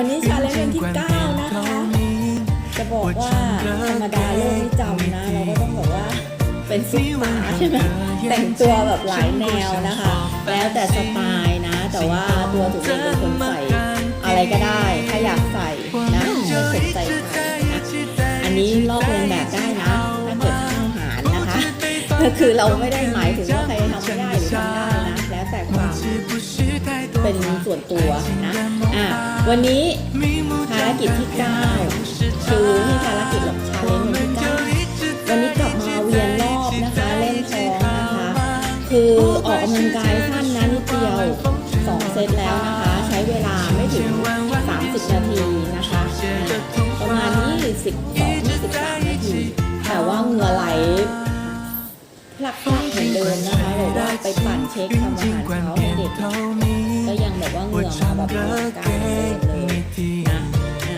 วันนี้ชาเลนจ์วันที่9นะคะ จะบอกว่าธรรมดาโลกไม่จำนะ เราก็ต้องบอกว่าเป็นซุปตาใช่ไหมแต่งตัวแบบหลายแนวนะคะ แล้วแต่สไตล์นะ แต่ว่าตัวถูกเองเป็นคนใส่อะไรก็ได้ ถ้าอยากใส่นะไม่สนใจใครนะอันนี้ลอกเลียนแบบได้นะถ้าเกิดทางหารนะคะก็คือเราไม่ได้หมายถึง เป็นส่วนตัวนะอะวันนี้ภารกิจที่ 9 คือให้ภารกิจหลบชาเลนจ์วันที่9วันนี้กลับมาเวียนรอบนะคะเล่นท้องนะคะ คือออกกำลังกายสั้นนะนิดเดียว 2 เซตแล้วนะคะ ใช้เวลาไม่ถึง 30 นาทีนะคะอะประมาณ22-23นาทีแต่ว่าเหงื่อไหล พลักๆเหมือนเดิมนะคะบอกว่าไปปั่นเช็คทำอาหารเช้าให้เด็ก ก็ยังแบบว่าเหงื่อมาแบบออกกลางเลยเลยนะอ่า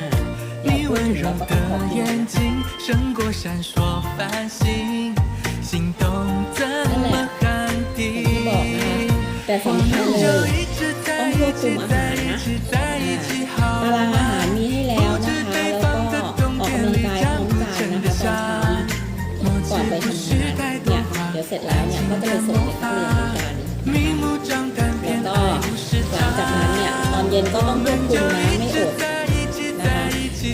เดี๋ยวพูดถึงแล้วก็ต้องขอบคุณ 睛胜过闪烁繁星，心动怎么喊 อย่างที่บอกนะคะ แต่สำคั เสร็จแล้วเนี่ยก็จะไปส่งใด็กนัเรียนเหมือนกันแล้วก็หลังจากนั้นเนี่ยตอนเย็นก็ต้องควบคุมน้ำไม่อดนะคะ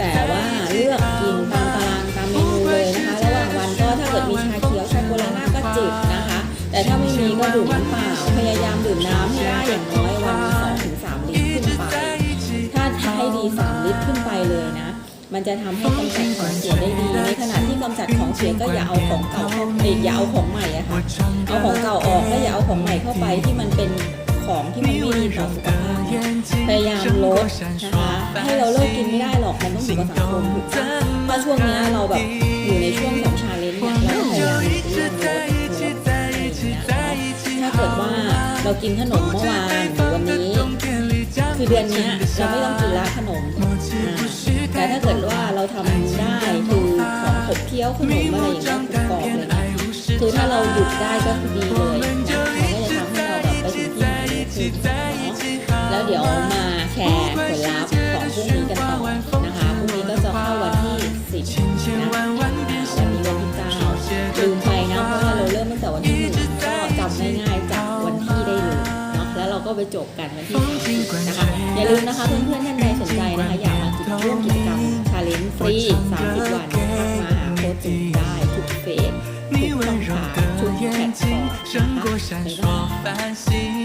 แต่ว่าเลือกกินตามตารางตามเมนูเลยนะคะระหว่างวันก็ถ้าเกิดมีชาเขียวชาโคลาน่าก็จิบนะคะ แต่ถ้าไม่มีก็ดื่มน้ำเปล่าพยายามดื่มน้ำให้ได้อย่างน้อยวันละสองถึงสามลิตรขึ้นไปถ้าให้ดีสามลิตรขึ้นไปเลยนะมันจะทำให้กำจัดของเสียได้ดีในขณะที่กำจัด เสียก็อย่าเอาของเก่าเข้าไปอย่าเอาของใหม่อะค่ะเอาของเก่าออกแล้วอย่าเอาของใหม่เข้าไปที่มันเป็นของที่มันไม่ดีต่อสุขภาพนะพยายามลดนะคะให้เราเลิกกินไม่ได้หรอกมันต้องอยู่กับสังคมถูกปะถ้าช่วงเนี้ยเราแบบอยู่ในช่วงของชาเลนจ์เนี่ยเราก็พยายามหลีกเลี่ยงลดลดอะไรอย่างเงี้ยเนาะถ้าเกิดว่าเรากินขนมเมื่อวานหรือวันนี้ คือเดือนเนี้ยเราไม่ต้องกินละขนม ยวขนมอะไรอย่างเงี้ยกรุบกรอบเงี้ยคือถ้าเราหยุดได้ก็คือดีเลยนะมันก็จะทำให้เราแบบไปถึงที่หมายเร็วขึ้นเนาะแล้วเดี๋ยวมาแชร์ผลลัพธ์ของพรุ่งนี้กันต่อนะคะพรุ่งนี้ก็จะเข้าวันที่10นะอ่าวันนี้วันที่9ลืมไปนะเพราะว่าเราเริ่มตั้งแต่วันที่หนึ่งก็จำง่ายๆจากวันที่ได้เลยเนาะแล้วเราก็ไปจบกันวันที่30นะคะอย่าลืมนะคะเพื่อนๆท่านใดสนใจนะคะอยากมากิจร่วมกิจกรรมชาเลนจ์ฟรี30วัน 温柔的眼睛，胜过闪烁繁星。